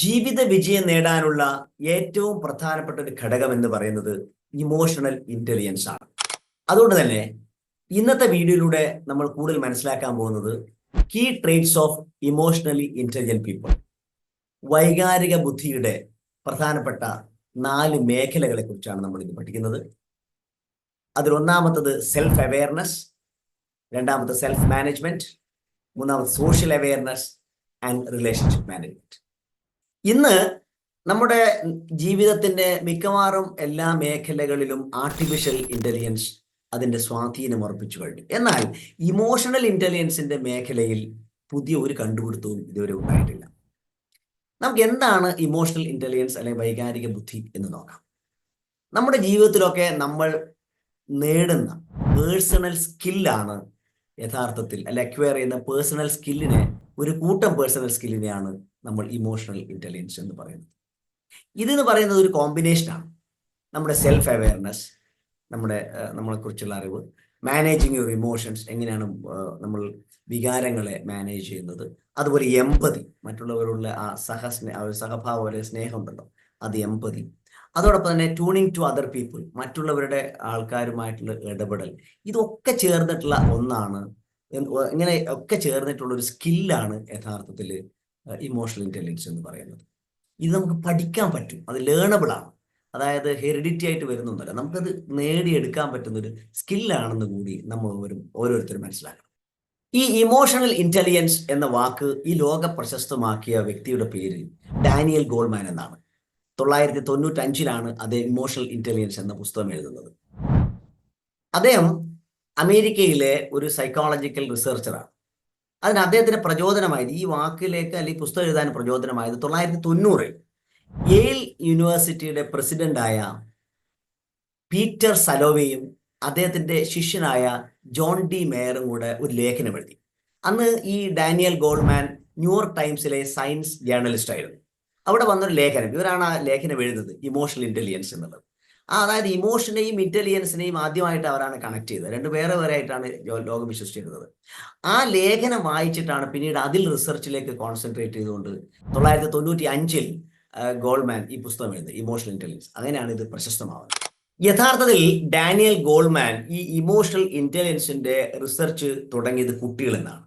ജീവിത വിജയം നേടാനുള്ള ഏറ്റവും പ്രധാനപ്പെട്ട ഒരു ഘടകം എന്ന് പറയുന്നത് ഇമോഷണൽ ഇന്റലിജൻസ് ആണ്. അതുകൊണ്ട് തന്നെ ഇന്നത്തെ വീഡിയോയിലൂടെ നമ്മൾ കൂടുതൽ മനസ്സിലാക്കാൻ പോകുന്നത് key traits of emotionally intelligent people വൈകാരിക ബുദ്ധിയുടെ പ്രധാനപ്പെട്ട നാല് മേഖലകളെ കുറിച്ചാണ് നമ്മൾ ഇത് പഠിക്കുന്നത്. അതിൽ ഒന്നാമത്തത് സെൽഫ് അവെയർനെസ് രണ്ടാമത്തെ സെൽഫ് മാനേജ്മെന്റ് മൂന്നാമത് social awareness and relationship management ഇന്ന് നമ്മുടെ ജീവിതത്തിന്റെ മിക്കവാറും എല്ലാ മേഖലകളിലും ആർട്ടിഫിഷ്യൽ ഇന്റലിജൻസ് അതിന്റെ സ്വാധീനം ഉറപ്പിച്ചു കഴിഞ്ഞു. എന്നാൽ ഇമോഷണൽ ഇന്റലിജൻസിന്റെ മേഖലയിൽ പുതിയ ഒരു കണ്ടുപിടുത്തവും ഇതുവരെ ഉണ്ടായിട്ടില്ല. നമുക്ക് എന്താണ് ഇമോഷണൽ ഇന്റലിജൻസ് അല്ലെങ്കിൽ വൈകാരിക ബുദ്ധി എന്ന് നോക്കാം. നമ്മുടെ ജീവിതത്തിലൊക്കെ നമ്മൾ നേടുന്ന പേഴ്സണൽ സ്കില്ലാണ് യഥാർത്ഥത്തിൽ അല്ലെ അക്വയർ ചെയ്യുന്ന പേഴ്സണൽ സ്കില്ലിനെ ഒരു കൂട്ടം പേഴ്സണൽ സ്കില്ലിനെയാണ് നമ്മൾ ഇമോഷണൽ ഇന്റലിജൻസ് എന്ന് പറയുന്നത്. ഇതെന്ന് പറയുന്നത് ഒരു കോമ്പിനേഷനാണ് നമ്മുടെ സെൽഫ് അവയർനെസ് നമ്മുടെ നമ്മളെക്കുറിച്ചുള്ള അറിവ് മാനേജിങ് യുവർ ഇമോഷൻസ് എങ്ങനെയാണ് നമ്മൾ വികാരങ്ങളെ മാനേജ് ചെയ്യുന്നത് അതുപോലെ എമ്പതി മറ്റുള്ളവരുള്ള ആ ആ ഒരു സഹഭാവം ഒരു സ്നേഹം ഉണ്ടല്ലോ അത് എമ്പതി അതോടൊപ്പം തന്നെ ട്യൂണിങ് ടു അതർ പീപ്പിൾ മറ്റുള്ളവരുടെ ആൾക്കാരുമായിട്ടുള്ള ഇടപെടൽ ഇതൊക്കെ ചേർന്നിട്ടുള്ള ഒന്നാണ് ഇങ്ങനെ ഒക്കെ ചേർന്നിട്ടുള്ള ഒരു സ്കില്ലാണ് യഥാർത്ഥത്തിൽ ഇമോഷണൽ ഇന്റലിജൻസ് എന്ന് പറയുന്നത്. ഇത് നമുക്ക് പഠിക്കാൻ പറ്റും. അത് ലേണബിൾ ആണ്. അതായത് ഹെറിഡിറ്റി ആയിട്ട് വരുന്നൊന്നുമല്ല. നമുക്കത് നേടിയെടുക്കാൻ പറ്റുന്ന ഒരു സ്കില്ലാണെന്ന് കൂടി നമ്മൾ ഓരോ ഓരോരുത്തരും മനസ്സിലാക്കണം. ഈ ഇമോഷണൽ ഇന്റലിജൻസ് എന്ന വാക്ക് ഈ ലോക പ്രശസ്തമാക്കിയ വ്യക്തിയുടെ പേര് ഡാനിയൽ ഗോൾമാൻ എന്നാണ്. തൊള്ളായിരത്തി തൊണ്ണൂറ്റി അഞ്ചിലാണ് അദ്ദേഹം ഇമോഷണൽ ഇന്റലിജൻസ് എന്ന പുസ്തകം എഴുതുന്നത്. അദ്ദേഹം അമേരിക്കയിലെ ഒരു സൈക്കോളജിക്കൽ റിസർച്ചറാണ് അതിന് അദ്ദേഹത്തിന് പ്രചോദനമായത് ഈ വാക്കിലേക്ക് അല്ലെങ്കിൽ പുസ്തകം എഴുതാൻ പ്രചോദനമായത് തൊള്ളായിരത്തി തൊണ്ണൂറിൽ യേൽ യൂണിവേഴ്സിറ്റിയുടെ പ്രസിഡന്റായ പീറ്റർ സലോവയും അദ്ദേഹത്തിന്റെ ശിഷ്യനായ ജോൺ ഡി മേയറും കൂടെ ഒരു ലേഖനം എഴുതി. അന്ന് ഈ ഡാനിയൽ ഗോൾഡ്മാൻ ന്യൂയോർക്ക് ടൈംസിലെ സയൻസ് ജേർണലിസ്റ്റ് ആയിരുന്നു. അവിടെ വന്നൊരു ലേഖനം ഇവരാണ് ആ ലേഖനം എഴുതുന്നത് ഇമോഷണൽ ഇന്റലിജൻസ് എന്നുള്ളത്. അതായത് ഇമോഷനെയും ഇന്റലിജൻസിനെയും ആദ്യമായിട്ട് അവരാണ് കണക്ട് ചെയ്തത്. രണ്ട് വേറെ വേറെ ആയിട്ടാണ് ലോകം വിശ്വസിച്ചിരുന്നത്. ആ ലേഖനം വായിച്ചിട്ടാണ് പിന്നീട് അതിൽ റിസർച്ചിലേക്ക് കോൺസെൻട്രേറ്റ് ചെയ്തുകൊണ്ട് തൊള്ളായിരത്തി തൊണ്ണൂറ്റി അഞ്ചിൽ ഗോൾമാൻ ഈ പുസ്തകം എഴുതുന്നത് ഇമോഷണൽ ഇന്റലിജൻസ് അങ്ങനെയാണ് ഇത് പ്രശസ്തമാവുന്നത്. യഥാർത്ഥത്തിൽ ഡാനിയൽ ഗോൾമാൻ ഈ ഇമോഷണൽ ഇന്റലിജൻസിന്റെ റിസർച്ച് തുടങ്ങിയത് കുട്ടികൾ എന്നാണ്.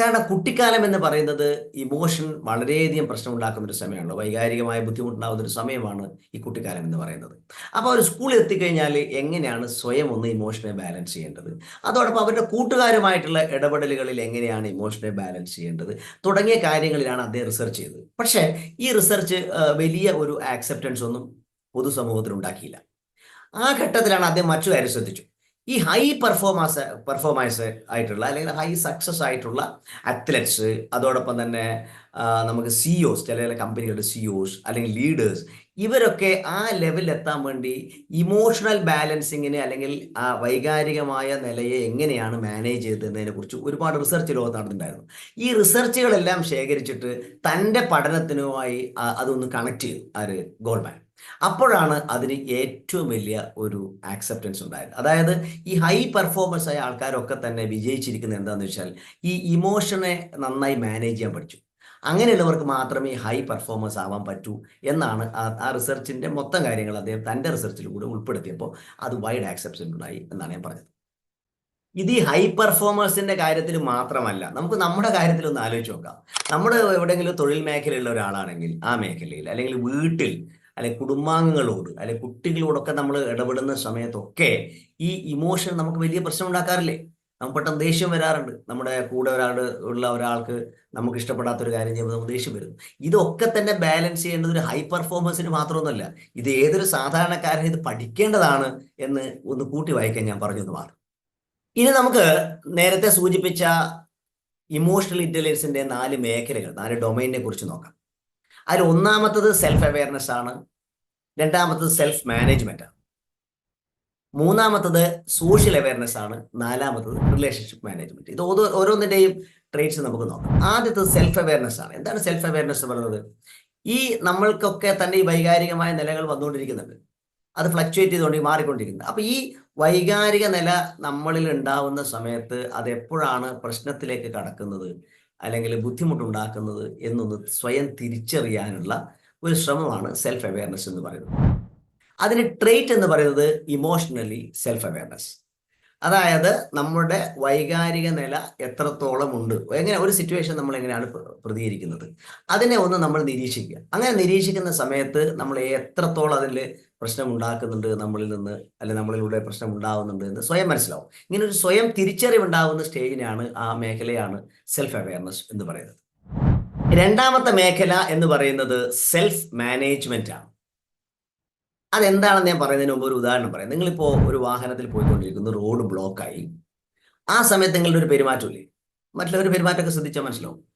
കാരണം കുട്ടിക്കാലം എന്ന് പറയുന്നത് ഇമോഷൻ വളരെയധികം പ്രശ്നമുണ്ടാക്കുന്ന ഒരു സമയമാണ്. വൈകാരികമായ ബുദ്ധിമുട്ടുണ്ടാകുന്ന ഒരു സമയമാണ് ഈ കുട്ടിക്കാലം എന്ന് പറയുന്നത്. അപ്പോൾ ഒരു സ്കൂളിൽ എത്തിക്കഴിഞ്ഞാൽ എങ്ങനെയാണ് സ്വയം ഒന്ന് ഇമോഷനെ ബാലൻസ് ചെയ്യേണ്ടത്? അതോടൊപ്പം അവരുടെ കൂട്ടുകാരുമായിട്ടുള്ള ഇടപെടലുകളിൽ എങ്ങനെയാണ് ഇമോഷനെ ബാലൻസ് ചെയ്യേണ്ടത്? തുടങ്ങിയ കാര്യങ്ങളിലാണ് അദ്ദേഹം റിസർച്ച് ചെയ്തത്. പക്ഷേ ഈ റിസർച്ച് വലിയ ഒരു ആക്സെപ്റ്റൻസ് ഒന്നും പൊതുസമൂഹത്തിൽ ഉണ്ടാക്കിയില്ല. ആ ഘട്ടത്തിലാണ് അദ്ദേഹം മറ്റു കാര്യം ശ്രദ്ധിച്ചു. ഈ ഹൈ പെർഫോമൻസ് പെർഫോമൻസ് ആയിട്ടുള്ള അല്ലെങ്കിൽ ഹൈ സക്സസ് ആയിട്ടുള്ള അത്ലറ്റ്സ് അതോടൊപ്പം തന്നെ നമുക്ക് സിഇഒസ് ചില ചില കമ്പനികളുടെ സിഇഒസ് അല്ലെങ്കിൽ ലീഡേഴ്സ് ഇവരൊക്കെ ആ ലെവലിൽ എത്താൻ വേണ്ടി ഇമോഷണൽ ബാലൻസിങ്ങിന് അല്ലെങ്കിൽ ആ വൈകാരികമായ നിലയെ എങ്ങനെയാണ് മാനേജ് ചെയ്തതിനെ കുറിച്ച് ഒരുപാട് റിസർച്ച് ലോകത്ത് നടന്നിട്ടുണ്ടായിരുന്നു. ഈ റിസർച്ചുകളെല്ലാം ശേഖരിച്ചിട്ട് തന്റെ പഠനത്തിനുമായി അതൊന്ന് കണക്ട് ചെയ്തു ആര്? ഗോൾമാൻ. അപ്പോഴാണ് അതിന് ഏറ്റവും വലിയ ഒരു ആക്സെപ്റ്റൻസ് ഉണ്ടായത്. അതായത് ഈ ഹൈ പെർഫോമൻസ് ആയ ആൾക്കാരൊക്കെ തന്നെ വിജയിച്ചിരിക്കുന്നത് എന്താണെന്ന് വെച്ചാൽ ഈ ഇമോഷനെ നന്നായി മാനേജ് ചെയ്യാൻ പഠിച്ചു. അങ്ങനെയുള്ളവർക്ക് മാത്രമേ ഹൈ പെർഫോമൻസ് ആവാൻ പറ്റൂ എന്നാണ് ആ റിസർച്ചിന്റെ മൊത്തം കാര്യങ്ങൾ അദ്ദേഹം തന്റെ റിസർച്ചിൽ കൂടെ ഉൾപ്പെടുത്തിയപ്പോൾ അത് വൈഡ് ആക്സെപ്റ്റൻസ് ഉണ്ടായി എന്നാണ് ഞാൻ പറഞ്ഞത്. ഇത് ഈ ഹൈ പെർഫോമേഴ്സിന്റെ കാര്യത്തിൽ മാത്രമല്ല നമുക്ക് നമ്മുടെ കാര്യത്തിൽ ഒന്ന് ആലോചിച്ച് നോക്കാം. നമ്മുടെ എവിടെയെങ്കിലും തൊഴിൽ മേഖലയുള്ള ഒരാളാണെങ്കിൽ ആ മേഖലയിൽ അല്ലെങ്കിൽ വീട്ടിൽ അല്ലെ കുടുംബാംഗങ്ങളോട് അല്ലെ കുട്ടികളോടൊക്കെ നമ്മൾ ഇടപെടുന്ന സമയത്തൊക്കെ ഈ ഇമോഷൻ നമുക്ക് വലിയ പ്രശ്നം ഉണ്ടാക്കാറില്ലേ? നമുക്ക് പെട്ടെന്ന് ദേഷ്യം വരാറുണ്ട്. നമ്മുടെ കൂടെ ഒരാൾ ഉള്ള ഒരാൾക്ക് നമുക്ക് ഇഷ്ടപ്പെടാത്ത ഒരു കാര്യം ചെയ്യുമ്പോൾ നമുക്ക് ദേഷ്യം വരുന്നു ഇതൊക്കെ തന്നെ ബാലൻസ് ചെയ്യേണ്ടത് ഒരു ഹൈ പെർഫോമൻസിന് മാത്രമൊന്നുമല്ല. ഇത് ഏതൊരു സാധാരണക്കാരൻ ഇത് പഠിക്കേണ്ടതാണ് എന്ന് ഒന്ന് കൂട്ടി വായിക്കാൻ ഞാൻ പറഞ്ഞു എന്ന് മാറും ഇനി നമുക്ക് നേരത്തെ സൂചിപ്പിച്ച ഇമോഷണൽ ഇന്റലിജൻസിന്റെ നാല് മേഖലകൾ നാല് ഡൊമൈനെ കുറിച്ച് നോക്കാം. അതിൽ ഒന്നാമത്തത് സെൽഫ് അവെയർനെസ് ആണ്. രണ്ടാമത്തത് സെൽഫ് മാനേജ്മെന്റ് ആണ്. മൂന്നാമത്തത് സോഷ്യൽ അവെയർനെസ് ആണ്. നാലാമത്തത് റിലേഷൻഷിപ്പ് മാനേജ്മെന്റ് ഇത് ഓരോ ഓരോന്നിന്റെയും ട്രേറ്റ്സ് നമുക്ക് നോക്കാം. ആദ്യത്തത് സെൽഫ് അവെയർനെസ് ആണ്. എന്താണ് സെൽഫ് അവെയർനെസ് പറയുന്നത്? ഈ നമ്മൾക്കൊക്കെ തന്നെ ഈ വൈകാരികമായ നിലകൾ വന്നുകൊണ്ടിരിക്കുന്നുണ്ട്. അത് ഫ്ലക്ച്വേറ്റ് ചെയ്തുകൊണ്ട് മാറിക്കൊണ്ടിരിക്കുന്നത് അപ്പൊ ഈ വൈകാരിക നില നമ്മളിൽ ഉണ്ടാവുന്ന സമയത്ത് അത് എപ്പോഴാണ് പ്രശ്നത്തിലേക്ക് കടക്കുന്നത്? അല്ലെങ്കിൽ ബുദ്ധിമുട്ടുണ്ടാക്കുന്നത് എന്നൊന്ന് സ്വയം തിരിച്ചറിയാനുള്ള ഒരു ശ്രമമാണ് സെൽഫ് അവയർനെസ് എന്ന് പറയുന്നത്. അതിന് ട്രേറ്റ് എന്ന് പറയുന്നത് ഇമോഷണലി സെൽഫ് അവയർനെസ് അതായത് നമ്മുടെ വൈകാരിക നില എത്രത്തോളം ഉണ്ട്. എങ്ങനെ ഒരു സിറ്റുവേഷൻ നമ്മൾ എങ്ങനെയാണ് പ്ര- പ്രതികരിക്കുന്നത്. അതിനെ ഒന്ന് നമ്മൾ നിരീക്ഷിക്കുക. അങ്ങനെ നിരീക്ഷിക്കുന്ന സമയത്ത് നമ്മൾ എത്രത്തോളം അതിൽ പ്രശ്നം ഉണ്ടാക്കുന്നുണ്ട് നമ്മളിൽ നിന്ന് അല്ലെ നമ്മളിലൂടെ പ്രശ്നം ഉണ്ടാവുന്നുണ്ട് എന്ന് സ്വയം മനസ്സിലാവും. ഇങ്ങനെ ഒരു സ്വയം തിരിച്ചറിവുണ്ടാവുന്ന സ്റ്റേജിനാണ് ആ മേഖലയാണ് സെൽഫ് അവയർനെസ് എന്ന് പറയുന്നത്. രണ്ടാമത്തെ മേഖല എന്ന് പറയുന്നത് സെൽഫ് മാനേജ്മെന്റ് ആണ്. അതെന്താണെന്ന് ഞാൻ പറയുന്നതിന് മുമ്പ് ഒരു ഉദാഹരണം പറയാം. നിങ്ങളിപ്പോ ഒരു വാഹനത്തിൽ പോയിക്കൊണ്ടിരിക്കുന്നു റോഡ് ബ്ലോക്കായി ആ സമയത്ത് നിങ്ങളുടെ ഒരു പെരുമാറ്റമില്ലേ? മറ്റുള്ളവർ പെരുമാറ്റമൊക്കെ ശ്രദ്ധിച്ചാൽ മനസ്സിലാവും.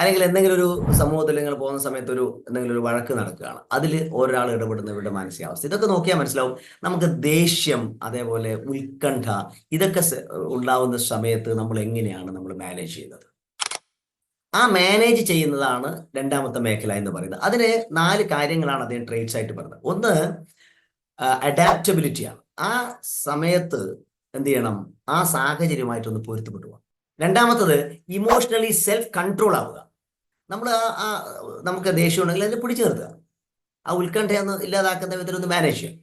അല്ലെങ്കിൽ എന്തെങ്കിലും ഒരു സമൂഹത്തിൽ നിങ്ങൾ പോകുന്ന സമയത്ത് ഒരു എന്തെങ്കിലും ഒരു വഴക്ക് നടക്കുകയാണ്. അതിൽ ഒരാൾ ഇടപെടുന്ന ഇവരുടെ മാനസികാവസ്ഥ. ഇതൊക്കെ നോക്കിയാൽ മനസ്സിലാവും. നമുക്ക് ദേഷ്യം അതേപോലെ ഉത്കണ്ഠ ഇതൊക്കെ ഉണ്ടാവുന്ന സമയത്ത് നമ്മൾ എങ്ങനെയാണ് നമ്മൾ മാനേജ് ചെയ്യുന്നത്? ആ മാനേജ് ചെയ്യുന്നതാണ് രണ്ടാമത്തെ മേഖല എന്ന് പറയുന്നത്. അതിന് നാല് കാര്യങ്ങളാണ് അദ്ദേഹം ട്രേഡ്സ് ആയിട്ട് പറയുന്നത് ഒന്ന് അഡാപ്റ്റബിലിറ്റിയാണ് ആ സമയത്ത് എന്ത് ചെയ്യണം? ആ സാഹചര്യമായിട്ടൊന്ന് പൊരുത്തപ്പെട്ടു രണ്ടാമത്തത് ഇമോഷണലി സെൽഫ് കൺട്രോൾ ആവുക. നമ്മൾ ആ ആ നമുക്ക് ദേഷ്യം ഉണ്ടെങ്കിൽ അതിനെ പിടിച്ചു നിർത്തുക. ആ ഉത്കണ്ഠയൊന്ന് ഇല്ലാതാക്കുന്ന വിധത്തിൽ ഒന്ന് മാനേജ് ചെയ്യുക.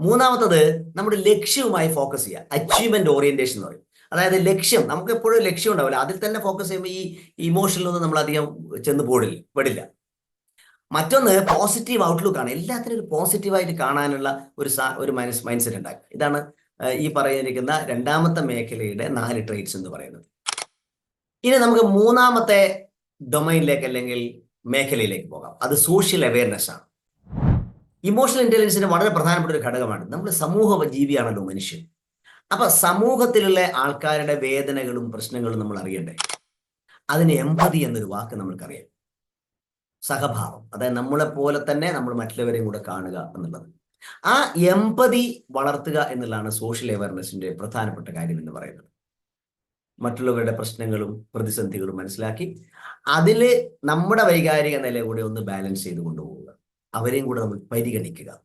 മൂന്നാമത്തത് നമ്മുടെ ലക്ഷ്യവുമായി ഫോക്കസ് ചെയ്യുക. അച്ചീവ്മെന്റ് ഓറിയന്റേഷൻ എന്ന് പറയും. അതായത് ലക്ഷ്യം നമുക്ക് എപ്പോഴും ലക്ഷ്യം ഉണ്ടാവില്ല. അതിൽ തന്നെ ഫോക്കസ് ചെയ്യുമ്പോൾ ഈ ഇമോഷനിലൊന്നും നമ്മൾ അധികം ചെന്ന് പോടില്ല പെടില്ല. മറ്റൊന്ന് പോസിറ്റീവ് ഔട്ട്ലുക്ക് ആണ്. എല്ലാത്തിനും ഒരു പോസിറ്റീവായിട്ട് കാണാനുള്ള ഒരു ഒരു മനസ് മൈൻഡ് സെറ്റ് ഉണ്ടാക്കുക. ഇതാണ് ഈ പറഞ്ഞിരിക്കുന്ന രണ്ടാമത്തെ മേഖലയുടെ നാല് ട്രേറ്റ്സ് എന്ന് പറയുന്നത്. ഇനി നമുക്ക് മൂന്നാമത്തെ ഡൊമൈനിലേക്ക് അല്ലെങ്കിൽ മേഖലയിലേക്ക് പോകാം. അത് സോഷ്യൽ അവയർനെസ് ആണ്. ഇമോഷണൽ ഇന്റലിജൻസിന് വളരെ പ്രധാനപ്പെട്ട ഒരു ഘടകമാണ്. നമ്മൾ സമൂഹ ജീവിയാണല്ലോ മനുഷ്യൻ. അപ്പൊ സമൂഹത്തിലുള്ള ആൾക്കാരുടെ വേദനകളും പ്രശ്നങ്ങളും നമ്മൾ അറിയണ്ടേ? അതിന് എമ്പതി എന്നൊരു വാക്ക് നമ്മൾക്കറിയാം. സഹഭാവം. അതായത് നമ്മളെ പോലെ തന്നെ നമ്മൾ മറ്റുള്ളവരെയും കൂടെ കാണുക എന്നുള്ളത്. ആ എമ്പതി വളർത്തുക എന്നുള്ളതാണ് സോഷ്യൽ അവയർനെസിന്റെ പ്രധാനപ്പെട്ട കാര്യം എന്ന് പറയുന്നത്. മറ്റുള്ളവരുടെ പ്രശ്നങ്ങളും പ്രതിസന്ധികളും മനസ്സിലാക്കി അതിൽ നമ്മുടെ വൈകാരിക നില കൂടെ ഒന്ന് ബാലൻസ് ചെയ്ത് കൊണ്ടുപോവുക. അവരെയും കൂടെ നമ്മൾ പരിഗണിക്കുക.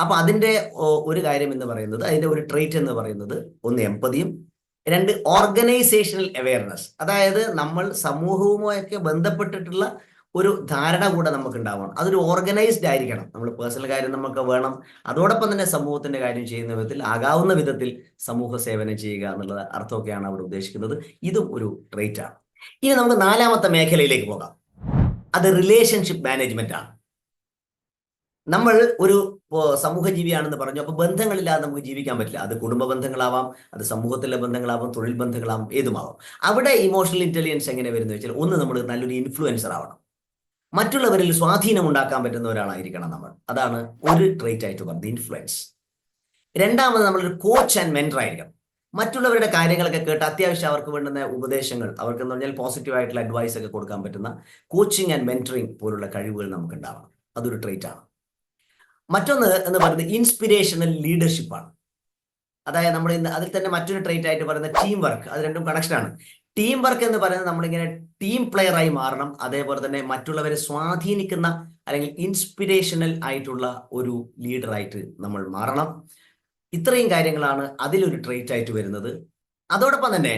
അപ്പൊ അതിന്റെ ഒരു കാര്യം എന്ന് പറയുന്നത് അതിന്റെ ഒരു ട്രേറ്റ് എന്ന് പറയുന്നത് ഒന്ന് എമ്പതിയും രണ്ട് ഓർഗനൈസേഷണൽ അവയർനെസ് അതായത് നമ്മൾ സമൂഹവുമായൊക്കെ ബന്ധപ്പെട്ടിട്ടുള്ള ഒരു ധാരണ കൂടെ നമുക്ക് ഉണ്ടാവണം അതൊരു ഓർഗനൈസ്ഡ് ആയിരിക്കണം. നമ്മൾ പേഴ്സണൽ കാര്യം നമുക്ക് വേണം. അതോടൊപ്പം തന്നെ സമൂഹത്തിന്റെ കാര്യം ചെയ്യുന്ന വിധത്തിൽ ആകാവുന്ന വിധത്തിൽ സമൂഹ സേവനം ചെയ്യുക എന്നുള്ള അർത്ഥമൊക്കെയാണ് അവിടെ ഉദ്ദേശിക്കുന്നത്. ഇതും ഒരു ട്രേറ്റ് ആണ്. ഇനി നമുക്ക് നാലാമത്തെ മേഖലയിലേക്ക് പോകാം. അത് റിലേഷൻഷിപ്പ് മാനേജ്മെന്റ് ആണ്. നമ്മൾ ഒരു ഇപ്പോ സമൂഹ ജീവിയാണെന്ന് പറഞ്ഞു അപ്പൊ ബന്ധങ്ങളില്ലാതെ നമുക്ക് ജീവിക്കാൻ പറ്റില്ല. അത് കുടുംബ ബന്ധങ്ങളാവാം അത് സമൂഹത്തിലെ ബന്ധങ്ങളാവാം തൊഴിൽ ബന്ധങ്ങളാവാം ഏതുമാവാം. അവിടെ ഇമോഷണൽ ഇന്റലിജൻസ് എങ്ങനെ വരുന്നു വെച്ചാൽ ഒന്ന് നമ്മൾ നല്ലൊരു ഇൻഫ്ലുവൻസർ ആവണം. മറ്റുള്ളവരിൽ സ്വാധീനം ഉണ്ടാക്കാൻ പറ്റുന്ന ഒരാളായിരിക്കണം നമ്മൾ. അതാണ് ഒരു ട്രേറ്റ് ആയിട്ട് പറഞ്ഞത് ഇൻഫ്ലുവൻസ് രണ്ടാമത് നമ്മളൊരു കോച്ച് ആൻഡ് മെന്റർ ആയിരിക്കണം. മറ്റുള്ളവരുടെ കാര്യങ്ങളൊക്കെ കേട്ട് അത്യാവശ്യം അവർക്ക് വേണ്ടുന്ന ഉപദേശങ്ങൾ അവർക്ക് എന്ന് പറഞ്ഞാൽ പോസിറ്റീവ് ആയിട്ടുള്ള അഡ്വൈസ് ഒക്കെ കൊടുക്കാൻ പറ്റുന്ന കോച്ചിങ് ആൻഡ് മെന്ററിങ് പോലുള്ള കഴിവുകൾ നമുക്ക് ഉണ്ടാവണം അതൊരു ട്രേറ്റ് ആണ്. മറ്റൊന്ന് എന്ന് പറയുന്നത് ഇൻസ്പിരേഷണൽ ലീഡർഷിപ്പ് ആണ്. അതായത് നമ്മൾ ഇന്ന് അതിൽ തന്നെ മറ്റൊരു ട്രേറ്റ് ആയിട്ട് പറയുന്ന ടീം വർക്ക് അത് രണ്ടും കണക്ഷൻ ആണ്. ടീം വർക്ക് എന്ന് പറയുന്നത് നമ്മളിങ്ങനെ ടീം പ്ലെയർ ആയി മാറണം അതേപോലെ തന്നെ മറ്റുള്ളവരെ സ്വാധീനിക്കുന്ന അല്ലെങ്കിൽ ഇൻസ്പിരേഷണൽ ആയിട്ടുള്ള ഒരു ലീഡറായിട്ട് നമ്മൾ മാറണം. ഇത്രയും കാര്യങ്ങളാണ് അതിലൊരു ട്രേറ്റ് ആയിട്ട് വരുന്നത്. അതോടൊപ്പം തന്നെ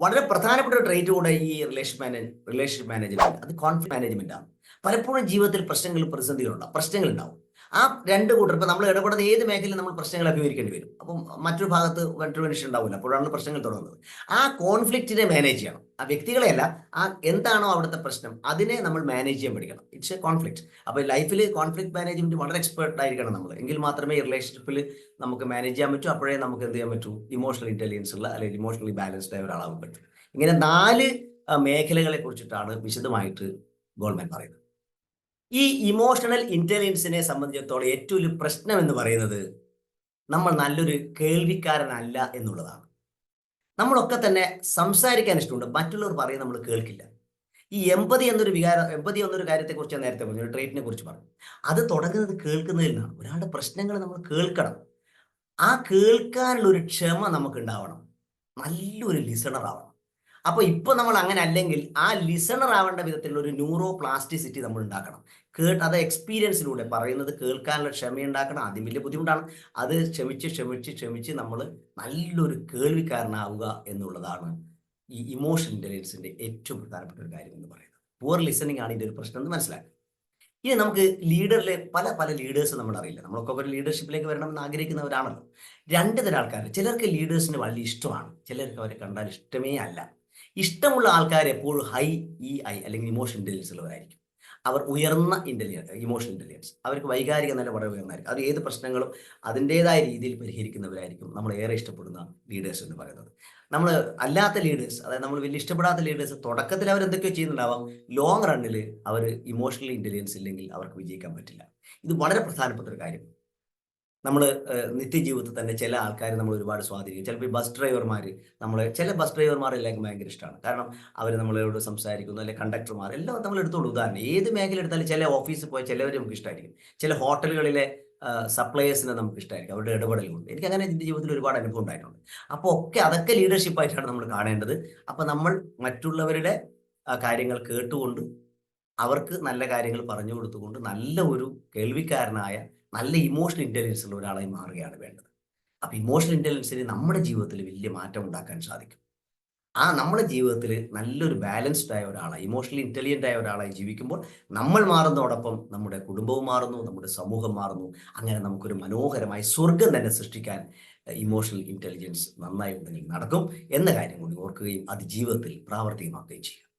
വളരെ പ്രധാനപ്പെട്ട ഒരു ട്രേറ്റ് കൂടെ ഈ റിലേഷൻ മാനേജ് റിലേഷൻഷിപ്പ് മാനേജ്മെന്റ് അത് കോൺഫ്ലിക്ട് മാനേജ്മെന്റ് ആണ്. പലപ്പോഴും ജീവിതത്തിൽ പ്രശ്നങ്ങൾ പ്രതിസന്ധികളുണ്ടാവും. പ്രശ്നങ്ങൾ ഉണ്ടാവും ആ രണ്ട് കൂട്ടർ ഇപ്പം നമ്മൾ ഇടപെടുന്ന ഏത് മേഖലയിൽ നമ്മൾ പ്രശ്നങ്ങൾ അഭിമുഖീകരിക്കേണ്ടി വരും. അപ്പം മറ്റൊരു ഭാഗത്ത് മറ്റൊരു മനുഷ്യൻ ഉണ്ടാവില്ല. അപ്പോഴാണ് പ്രശ്നങ്ങൾ തുടങ്ങുന്നത്. ആ കോൺഫ്ലിക്റ്റിനെ മാനേജ് ചെയ്യണം. ആ വ്യക്തികളെയല്ല ആ എന്താണോ അവിടുത്തെ പ്രശ്നം അതിനെ നമ്മൾ മാനേജ് ചെയ്യാൻ പഠിക്കണം. ഇറ്റ്സ് എ കോൺഫ്ലിക്റ്റ് അപ്പോൾ ലൈഫിൽ കോൺഫ്ലിക്റ്റ് മാനേജ്മെന്റ് വളരെ എക്സ്പേർട്ട് ആയിരിക്കണം നമ്മൾ. എങ്കിൽ മാത്രമേ ഈ റിലേഷൻഷിപ്പിൽ നമുക്ക് മാനേജ് ചെയ്യാൻ പറ്റൂ. അപ്പോഴേ നമുക്ക് എന്ത് ചെയ്യാൻ പറ്റൂ? ഇമോഷണൽ ഇന്റലിജൻസ് ഉള്ള അല്ലെങ്കിൽ ഇമോഷണലി ബാലൻസ്ഡ് ആയ ഒരാളാവാൻ പറ്റും. ഇങ്ങനെ നാല് മേഖലകളെ കുറിച്ചിട്ടാണ് വിശദമായിട്ട് ഗവൺമെന്റ് പറയുന്നത്. ഈ ഇമോഷണൽ ഇന്റലിജൻസിനെ സംബന്ധിച്ചിടത്തോളം ഏറ്റവും ഒരു പ്രശ്നം എന്ന് പറയുന്നത് നമ്മൾ നല്ലൊരു കേൾവിക്കാരനല്ല എന്നുള്ളതാണ്. നമ്മളൊക്കെ തന്നെ സംസാരിക്കാൻ ഇഷ്ടമുണ്ട്. മറ്റുള്ളവർ പറയും നമ്മൾ കേൾക്കില്ല. ഈ എമ്പതി എന്നൊരു വികാരം എമ്പതി എന്നൊരു കാര്യത്തെക്കുറിച്ച് ഞാൻ നേരത്തെ പറഞ്ഞു ഒരു ട്രേറ്റിനെ കുറിച്ച് പറഞ്ഞു. അത് തുടങ്ങുന്നത് കേൾക്കുന്നതിൽ നിന്നാണ്. ഒരാളുടെ പ്രശ്നങ്ങൾ നമ്മൾ കേൾക്കണം. ആ കേൾക്കാനുള്ള ഒരു ക്ഷമ നമുക്ക് ഉണ്ടാവണം നല്ലൊരു ലിസണർ ആവണം. അപ്പോൾ ഇപ്പൊ നമ്മൾ അങ്ങനെ അല്ലെങ്കിൽ ആ ലിസണർ ആവേണ്ട വിധത്തിലുള്ള ഒരു ന്യൂറോ പ്ലാസ്റ്റിസിറ്റി നമ്മൾ ഉണ്ടാക്കണം. കേട്ട് അത് എക്സ്പീരിയൻസിലൂടെ പറയുന്നത് കേൾക്കാനുള്ള ക്ഷമയുണ്ടാക്കണം അതിന് വലിയ ബുദ്ധിമുട്ടാണ്. അത് ക്ഷമിച്ച് ക്ഷമിച്ച് ക്ഷമിച്ച് നമ്മൾ നല്ലൊരു കേൾവിക്കാരനാവുക എന്നുള്ളതാണ് ഈ ഇമോഷൻ ഇന്റലിജൻസിന്റെ ഏറ്റവും പ്രധാനപ്പെട്ട ഒരു കാര്യം എന്ന് പറയുന്നത്. പുവർ ലിസണിങ് ആണ് ഇതിന്റെ ഒരു പ്രശ്നം എന്ന് മനസ്സിലാക്കുക. ഇനി നമുക്ക് ലീഡറിലെ പല പല ലീഡേഴ്സ് നമ്മൾ അറിയില്ല. നമ്മളൊക്കെ ഒരു ലീഡർഷിപ്പിലേക്ക് വരണമെന്ന് ആഗ്രഹിക്കുന്നവരാണല്ലോ. രണ്ട് തരം ആൾക്കാർ ചിലർക്ക് ലീഡേഴ്സിന് വളരെ ഇഷ്ടമാണ്. ചിലർക്ക് അവരെ കണ്ടാൽ ഇഷ്ടമേ അല്ല. ഇഷ്ടമുള്ള ആൾക്കാർ എപ്പോഴും ഹൈ ഇ ഐ അല്ലെങ്കിൽ ഇമോഷൻ ഇന്റലിജൻസ് ഉള്ളവരായിരിക്കും. അവർ ഉയർന്ന ഇന്റലിജൻസ് ഇമോഷണൽ ഇന്റലിജൻസ് അവർക്ക് വൈകാരിക നില വളരെ ഉയർന്നായിരിക്കും അത് ഏത് പ്രശ്നങ്ങളും അതിന്റെതായ രീതിയിൽ പരിഹരിക്കുന്നവരായിരിക്കും നമ്മൾ ഏറെ ഇഷ്ടപ്പെടുന്ന ലീഡേഴ്സ് എന്ന് പറയുന്നത്. നമ്മൾ അല്ലാത്ത ലീഡേഴ്സ് അതായത് നമ്മൾ വലിയ ഇഷ്ടപ്പെടാത്ത ലീഡേഴ്സ് തുടക്കത്തിൽ അവർ എന്തൊക്കെയോ ചെയ്യുന്നുണ്ടാവാം ലോങ് റണ്ണിൽ അവർ ഇമോഷണൽ ഇന്റലിജൻസ് ഇല്ലെങ്കിൽ അവർക്ക് വിജയിക്കാൻ പറ്റില്ല. ഇത് വളരെ പ്രധാനപ്പെട്ട ഒരു കാര്യം. നമ്മൾ നിത്യജീവിതത്തിൽ തന്നെ ചില ആൾക്കാർ നമ്മൾ ഒരുപാട് സ്വാധീനിക്കും. ചിലപ്പോൾ ഈ ബസ് ഡ്രൈവർമാർ നമ്മൾ ചില ബസ് ഡ്രൈവർമാർ എല്ലാവർക്കും ഭയങ്കര ഇഷ്ടമാണ് കാരണം അവർ നമ്മളോട് സംസാരിക്കുന്നു അല്ലെങ്കിൽ കണ്ടക്ടർമാർ എല്ലാം നമ്മൾ എടുത്തോളൂ. ഉദാഹരണം ഏത് മേഖല എടുത്താലും ചില ഓഫീസിൽ പോയ ചിലവർ നമുക്ക് ഇഷ്ടമായിരിക്കും ചില ഹോട്ടലുകളിലെ സപ്ലയേഴ്സിനെ നമുക്ക് ഇഷ്ടമായിരിക്കും അവരുടെ ഇടപെടൽ കൊണ്ട് എനിക്ക് അങ്ങനെ എന്റെ ജീവിതത്തിൽ ഒരുപാട് അനുഭവം ഉണ്ടായിട്ടുണ്ട്. അപ്പോൾ ഒക്കെ അതൊക്കെ ലീഡർഷിപ്പ് ആയിട്ടാണ് നമ്മൾ കാണേണ്ടത്. അപ്പോൾ നമ്മൾ മറ്റുള്ളവരുടെ കാര്യങ്ങൾ കേട്ടുകൊണ്ട് അവർക്ക് നല്ല കാര്യങ്ങൾ പറഞ്ഞു കൊടുത്തുകൊണ്ട് നല്ല ഒരു കേൾവിക്കാരനായ നല്ല ഇമോഷണൽ ഇന്റലിജൻസ് ഉള്ള ഒരാളായി മാറുകയാണ് വേണ്ടത്. അപ്പം ഇമോഷണൽ ഇന്റലിജൻസിന് നമ്മുടെ ജീവിതത്തിൽ വലിയ മാറ്റം ഉണ്ടാക്കാൻ സാധിക്കും. ആ നമ്മുടെ ജീവിതത്തിൽ നല്ലൊരു ബാലൻസ്ഡ് ആയ ഒരാളായി ഇമോഷണലി ഇന്റലിജന്റ് ആയ ഒരാളായി ജീവിക്കുമ്പോൾ നമ്മൾ മാറുന്നതോടൊപ്പം നമ്മുടെ കുടുംബവും മാറുന്നു നമ്മുടെ സമൂഹം മാറുന്നു. അങ്ങനെ നമുക്കൊരു മനോഹരമായ സ്വർഗം തന്നെ സൃഷ്ടിക്കാൻ ഇമോഷണൽ ഇന്റലിജൻസ് നന്നായി ഉണ്ടെങ്കിൽ നടക്കും എന്ന കാര്യം കൂടി ഓർക്കുകയും അത് ജീവിതത്തിൽ പ്രാവർത്തികമാക്കുകയും ചെയ്യുക.